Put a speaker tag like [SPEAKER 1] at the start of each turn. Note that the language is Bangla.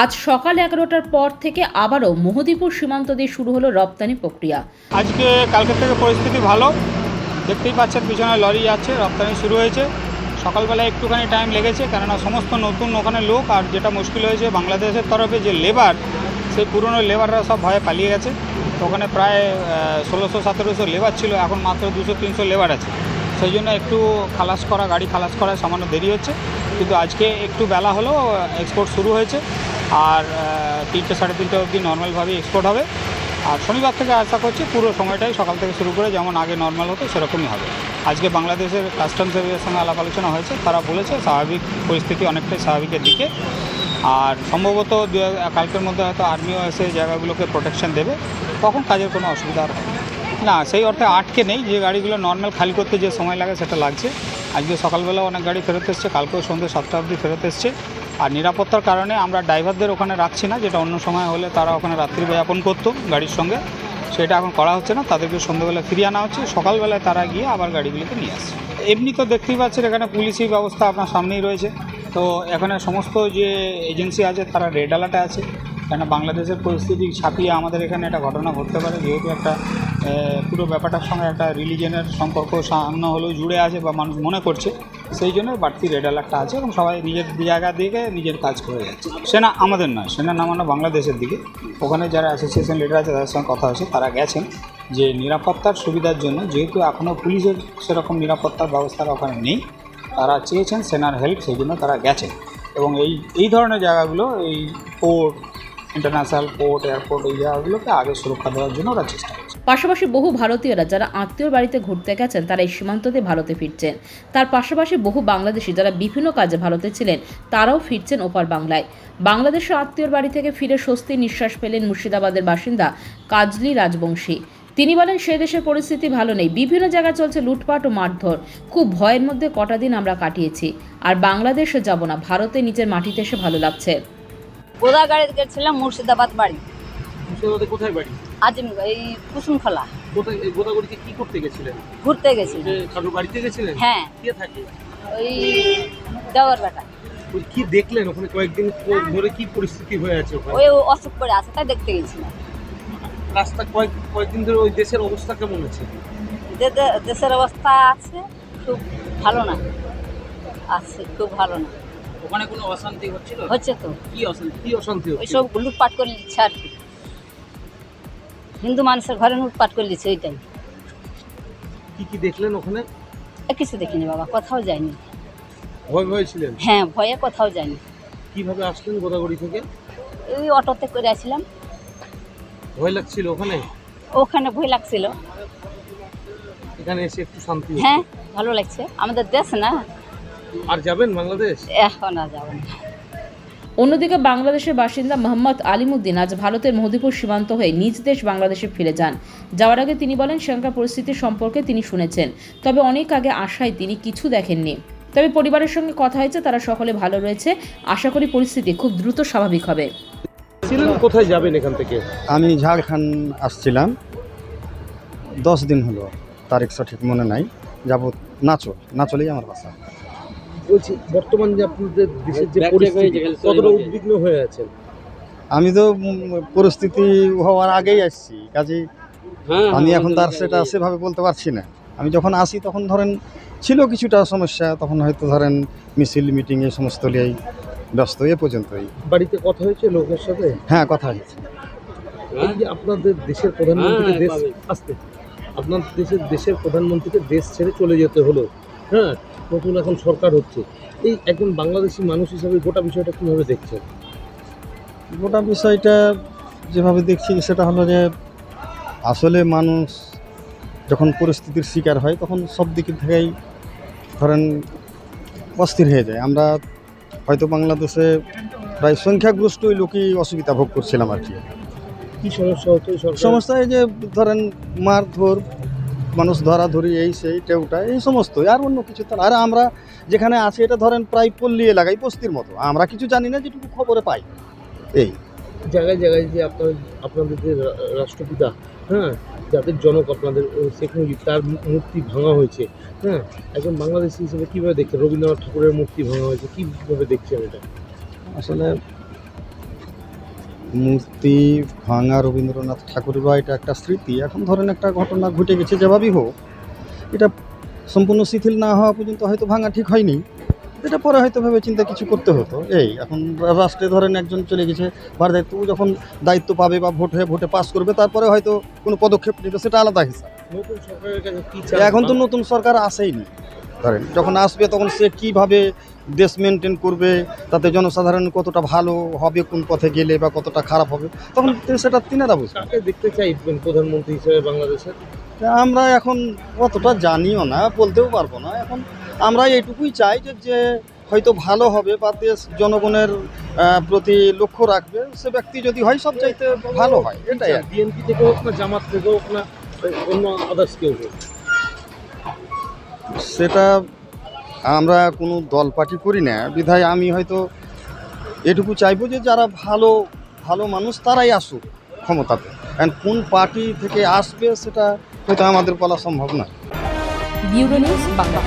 [SPEAKER 1] আজ সকাল এগারোটার পর থেকে আবারও মোহদীপুর সীমান্ত দিয়ে শুরু হলো রপ্তানি প্রক্রিয়া।
[SPEAKER 2] আজকে কালকের থেকে পরিস্থিতি ভালো। দেখতেই পাচ্ছেন পিছনে লরি যাচ্ছে, রপ্তানি শুরু হয়েছে। সকালবেলা একটুখানি টাইম লেগেছে, কেননা সমস্ত নতুন ওখানে লোক, আর যেটা মুশকিল হয়েছে, বাংলাদেশের তরফে যে লেবার সেই পুরনো লেবাররা সব ভয়ে পালিয়ে গেছে। ওখানে প্রায় ষোলোশো, সতেরোশো লেবার ছিল, এখন মাত্র দুশো, তিনশো লেবার আছে। সেই জন্য একটু খালাস করা, গাড়ি খালাস করা সামান্য দেরি হচ্ছে। কিন্তু আজকে একটু বেলা হলেও এক্সপোর্ট শুরু হয়েছে। আর তিনটে সাড়ে তিনটে অবধি নর্মালভাবেই এক্সপোর্ট হবে। আর শনিবার থেকে আশা করছি পুরো সময়টাই সকাল থেকে শুরু করে যেমন আগে নর্মাল হতো, সেরকমই হবে। আজকে বাংলাদেশের কাস্টম সার্ভিসের সঙ্গে আলাপ আলোচনা হয়েছে, তারা বলেছে স্বাভাবিক পরিস্থিতি অনেকটাই স্বাভাবিকের দিকে। আর সম্ভবত কালকের মধ্যে হয়তো আর্মিও এসে জায়গাগুলোকে প্রোটেকশন দেবে, তখন কাজের কোনো অসুবিধা আর হবে না। সেই অর্থে আটকে নেই। যে গাড়িগুলো নর্মাল খালি করতে যে সময় লাগে সেটা লাগছে। আজকে সকালবেলা অনেক গাড়ি ফেরত এসছে, কালকেও সন্ধ্যে সাতটা অবধি ফেরত এসছে। আর নিরাপত্তার কারণে আমরা ড্রাইভারদের ওখানে রাখছি না, যেটা অন্য সময় হলে তারা ওখানে রাত্রি যাপন করতো গাড়ির সঙ্গে। সেটা এখন করা হচ্ছে না, তাদেরকে সন্ধ্যেবেলা ফিরিয়ে আনা হচ্ছে। সকালবেলায় তারা গিয়ে আবার গাড়িগুলিকে নিয়ে আসছে। এমনি তো দেখতেই পাচ্ছেন, এখানে পুলিশি ব্যবস্থা আপনার সামনেই রয়েছে। তো এখানে সমস্ত যে এজেন্সি আছে, তারা রেড অ্যালার্টে আছে। কেন বাংলাদেশের পরিস্থিতি ছাপিয়ে আমাদের এখানে একটা ঘটনা ঘটতে পারে, যেহেতু একটা পুরো ব্যাপারটার সঙ্গে একটা রিলিজনের সম্পর্ক সামান্য হলেও জুড়ে আছে বা মানুষ মনে করছে, সেই জন্য বাড়তি রেড অ্যালার্টটা আছে এবং সবাই নিজের জায়গা দিকে নিজের কাজ করে যাচ্ছে। সেনা আমাদের নয়, সেনা নামানো বাংলাদেশের দিকে। ওখানে যারা অ্যাসোসিয়েশন লিডার আছে, তাদের সঙ্গে কথা হয়েছে তারা গেছেন যে নিরাপত্তার সুবিধার জন্য, যেহেতু এখনও পুলিশের সেরকম নিরাপত্তার ব্যবস্থা ওখানে নেই, তারা চেয়েছেন সেনার হেল্প সেই জন্য তারা গেছেন। এবং এই এই ধরনের জায়গাগুলো, এই পোর্ট ইন্টারন্যাশনাল পোর্ট, এয়ারপোর্ট, এই জায়গাগুলোকে আগে সুরক্ষা দেওয়ার জন্য ওরা চেষ্টা করছে।
[SPEAKER 1] পাশাপাশি বহু ভারতীয়রা যারা আত্মীয় বাড়িতে ঘুরতে গেছেন, তারা এই সীমান্ত দিয়ে ভারতে ফিরছেন। তার পাশাপাশি বহু বাংলাদেশি যারা বিভিন্ন কাজে ভারতে ছিলেন, তারাও ফিরছেন ওপার বাংলায়। বাংলাদেশের আত্মীয়র বাড়ি থেকে ফিরে স্বস্তির নিঃশ্বাস পেলেন মুর্শিদাবাদের বাসিন্দা কাজলি রাজবংশী। তিনি বলেন, সে দেশের পরিস্থিতি ভালো নেই। বিভিন্ন জায়গায় চলছে লুটপাট ও মারধর। খুব ভয়ের মধ্যে কটা দিন আমরা কাটিয়েছি। আর বাংলাদেশে যাব না। ভারতে নিজের মাটিতে এসে ভালো লাগছে।
[SPEAKER 3] গোদা গাড়িতে গেছিলাম মুর্শিদাবাদ বাড়ি।
[SPEAKER 4] মুর্শিদাবাদে কোথায় বাড়ি?
[SPEAKER 3] আজিম এই কুসুমখোলা।
[SPEAKER 4] কোথায় গোদাগুড়িতে কি করতে গেছিলেন?
[SPEAKER 3] ঘুরতে গেছি
[SPEAKER 4] যে কারোর বাড়িতে গেছিলেন?
[SPEAKER 3] হ্যাঁ।
[SPEAKER 4] কে থাকে?
[SPEAKER 3] ওই দেওয়ার বেটা
[SPEAKER 4] ওই কি দেখলেন ওখানে? কয়েকদিন ধরে কি পরিস্থিতি হয়ে আছে ওখানে?
[SPEAKER 3] ওই অসুখ করে আছে তাই দেখতে গেছিলাম।
[SPEAKER 4] রাস্তা কয়েক কয়েকদিন ধরে ওই দেশের অবস্থা কেমন আছে?
[SPEAKER 3] দেশের অবস্থা আছে খুব ভালো না। আছে খুব ভালো না।
[SPEAKER 4] ওখানে কোনো অশান্তি হচ্ছিল?
[SPEAKER 3] হচ্ছে তো।
[SPEAKER 4] কি অশান্তি? কি অশান্তি
[SPEAKER 3] ওই
[SPEAKER 4] হচ্ছে
[SPEAKER 3] সব লুটপাট করে নিচ্ছে আর কি। হিন্দু মানুষের ঘরে লুটপাট করে নিচ্ছে ওইটাই
[SPEAKER 4] কি কি দেখলেন ওখানে?
[SPEAKER 3] কিছু দেখিনি বাবা কোথাও যায়নি।
[SPEAKER 4] ভয় ভয় ছিলেন?
[SPEAKER 3] হ্যাঁ ভয়ে কোথাও যায়নি।
[SPEAKER 4] কীভাবে আসলেন গোদাগুড়ি থেকে?
[SPEAKER 3] ওই অটোতে করে আসছিলাম
[SPEAKER 4] ভয় লাগছিল ওখানে?
[SPEAKER 3] ওখানে ভয় লাগছিল।
[SPEAKER 4] এখানে এসে একটু শান্তি
[SPEAKER 3] হ্যাঁ ভালো লাগছে। আমাদের দেশ না।
[SPEAKER 4] আর যাবেন বাংলাদেশ?
[SPEAKER 3] এখন আর যাব না।
[SPEAKER 1] অন্যদিকে বাংলাদেশের বাসিন্দা মোহাম্মদ আলিমুদ্দিন আজ ভারতের মধুপুর সীমান্ত হয়ে নিজ দেশ বাংলাদেশে ফিরে যান। যাওয়ার আগে তিনি বলেন সেখানকার পরিস্থিতি সম্পর্কে তিনি শুনেছেন। তবে অনেক আগে আশায় তিনি কিছু দেখেননি। তবে পরিবারের সঙ্গে কথা হয়েছে তারা সকলে ভালো রয়েছে। আশা করি পরিস্থিতি খুব দ্রুত স্বাভাবিক হবে।
[SPEAKER 4] ছিলেন? কোথায় যাবেন এখান থেকে?
[SPEAKER 5] আমি ঝাড়খণ্ড আসছিলাম। দশ দিন হলো তারিখ সঠিক মনে নাই। যাব নাচল নাচলেই আমার বাসা।
[SPEAKER 4] বলছি বর্তমান যে আপনাদের দেশের যে পরিস্থিতি কতটা উদ্বিগ্ন হয়ে আছেন?
[SPEAKER 5] আমি তো পরিস্থিতি হওয়ার আগেই আসছি কাজেই আমি এখন তার সেটা সেভাবে বলতে পারছি না। আমি যখন আসি তখন ধরেন ছিল কিছুটা সমস্যা তখন হয়তো ধরেন মিছিল মিটিং এই সমস্ত নিয়েই ব্যস্ত এ পর্যন্তই।
[SPEAKER 4] বাড়িতে কথা হয়েছে লোকের সাথে?
[SPEAKER 5] হ্যাঁ কথা হয়েছে।
[SPEAKER 4] এই যে আপনাদের দেশের প্রধানমন্ত্রীকে দেশ আসতে আপনার দেশের দেশের প্রধানমন্ত্রীকে দেশ ছেড়ে চলে যেতে হলো হ্যাঁ নতুন এখন সরকার হচ্ছে। এই একজন বাংলাদেশি মানুষ হিসাবে গোটা বিষয়টা কীভাবে দেখছেন?
[SPEAKER 5] গোটা বিষয়টা যেভাবে দেখছি সেটা হলো যে আসলে মানুষ যখন পরিস্থিতির শিকার হয় তখন সব দিক থেকেই ধরেন অস্থির হয়ে যায়। আমরা হয়তো বাংলাদেশে প্রায় সংখ্যাগরিষ্ঠই লোকই অসুবিধা ভোগ করছিলাম আর কি।
[SPEAKER 4] কি সমস্যা সরকার
[SPEAKER 5] সমস্যা এই যে ধরেন মারধর মানুষ ধরাধরি এই সেই টেউটা এই সমস্ত আর অন্য কিছু তো আর আমরা যেখানে আছি এটা ধরেন প্রায় পল্লী এলাকায় বস্তির মতো। আমরা কিছু জানি না যেটুকু খবরে পাই। এই।
[SPEAKER 4] জায়গায় জায়গায় যে আপনার আপনাদের যে রাষ্ট্রপিতা হ্যাঁ যাদের জনক আপনাদের শেখ মুজিব তার মূর্তি ভাঙা হয়েছে হ্যাঁ একজন বাংলাদেশি হিসেবে কীভাবে দেখছেন? রবীন্দ্রনাথ ঠাকুরের মূর্তি ভাঙা হয়েছে কীভাবে দেখছেন এটা?
[SPEAKER 5] আসলে মূর্তি ভাঙা রবীন্দ্রনাথ ঠাকুরের বা এটা একটা স্মৃতি। এখন ধরেন একটা ঘটনা ঘটে গেছে যেভাবেই হোক এটা সম্পূর্ণ শিথিল না হওয়া পর্যন্ত হয়তো ভাঙা ঠিক হয়নি। এটা পরে হয়তো ভেবে চিন্তা কিছু করতে হতো। এই এখন রাষ্ট্রে ধরেন একজন চলে গেছে ভার দায়িত্ব যখন দায়িত্ব পাবে বা ভোট হয়ে ভোটে পাস করবে তারপরে হয়তো কোনো পদক্ষেপ নেবে সেটা আলাদা হিসাব।
[SPEAKER 4] নতুন সরকারের কাছে
[SPEAKER 5] এখন তো নতুন সরকার আসেইনি। ধরেন যখন আসবে তখন সে কীভাবে দেশ মেনটেন করবে তাতে জনসাধারণ কতটা ভালো হবে কোন পথে গেলে বা কতটা খারাপ হবে তখন সেটা তিনারা বুঝবে
[SPEAKER 4] কাকে দেখতে চাইবেন প্রধানমন্ত্রী হিসেবে বাংলাদেশের?
[SPEAKER 5] আমরা এখন অতটা জানিও না বলতেও পারব না। এখন আমরা এইটুকুই চাই যে যে হয়তো ভালো হবে বা দেশ জনগণের প্রতি লক্ষ্য রাখবে সে ব্যক্তি যদি হয় সব চাইতে ভালো হয় এটাই আর কি।
[SPEAKER 4] বিএনপি থেকে হোক না জামাত থেকে হোক না অন্য আদার্স কেউ হোক।
[SPEAKER 5] সেটা আমরা কোনো দল পার্টি করি না। বিধায় আমি হয়তো এটুকু চাইব যে যারা ভালো ভালো মানুষ তারাই আসুক ক্ষমতাতে। অ্যান্ড কোন পার্টি থেকে আসবে সেটা হয়তো আমাদের বলা সম্ভব না
[SPEAKER 1] ব্যুরো নিউজ বাংলা